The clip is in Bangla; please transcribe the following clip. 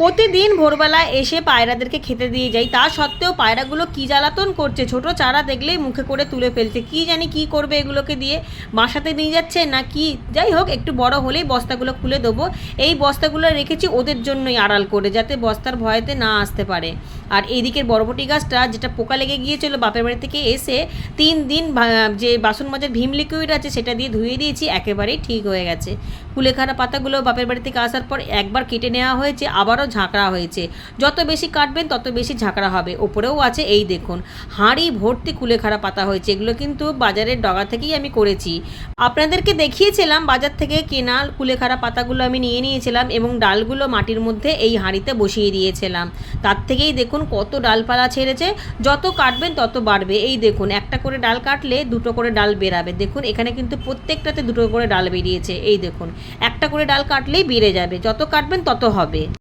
প্রতিদিন ভোরবেলা এসে পায়রাদেরকে খেতে দিয়ে যাই। তা সত্ত্বেও পায়রাগুলো কি জ্বালাতন করছে? ছোট চারা দেখলেই মুখে করে তুলে ফেলছে। কি জানি কি করবে এগুলোকে দিয়ে? বাসাতে নিয়ে যাচ্ছে না কি? যাই হোক, একটু বড় হলেই বস্তাগুলো খুলে দেবো। এই বস্তাগুলো রেখেছি ওদের জন্যই আড়াল করে, যাতে বস্তার ভয়েতে না আসতে পারে। আর এইদিকের বরবটি গাছটা যেটা পোকা লেগে গিয়েছিল বাপের বাড়ি থেকে এসে তিন দিন যে বাসন মাজার ভীম লিকুইড আছে সেটা দিয়ে ধুয়ে দিয়েছি, একেবারেই ঠিক হয়ে গেছে। কুলেখাড়া পাতাগুলো বাপের বাড়ি থেকে আসার পর একবার কেটে নেওয়া হয়েছে, আবারও ঝাঁকড়া হয়েছে। যত বেশি কাটবেন, তত বেশি ঝাঁকড়া হবে। ওপরেও আছে, এই দেখুন, হাঁড়ি ভর্তি কুলেখাড়া পাতা হয়েছে। এগুলো কিন্তু বাজারের ডগা থেকেই আমি করেছি। আপনাদেরকে দেখিয়েছিলাম, বাজার থেকে কেনা কুলেখাড়া পাতাগুলো আমি নিয়ে নিয়েছিলাম এবং ডালগুলো মাটির মধ্যে এই হাঁড়িতে বসিয়ে দিয়েছিলাম। তার থেকেই দেখুন কত ডালপালা ছেড়েছে। যত কাটবেন, তত বাড়বে। এই দেখুন, একটা করে ডাল কাটলে দুটো করে ডাল বেরাবে। দেখুন, এখানে কিন্তু প্রত্যেকটাতে দুটো করে ডাল বেরিয়েছে। এই দেখুন, একটা করে ডাল কাটলেই বেড়ে যাবে। যত কাটবেন, তত হবে।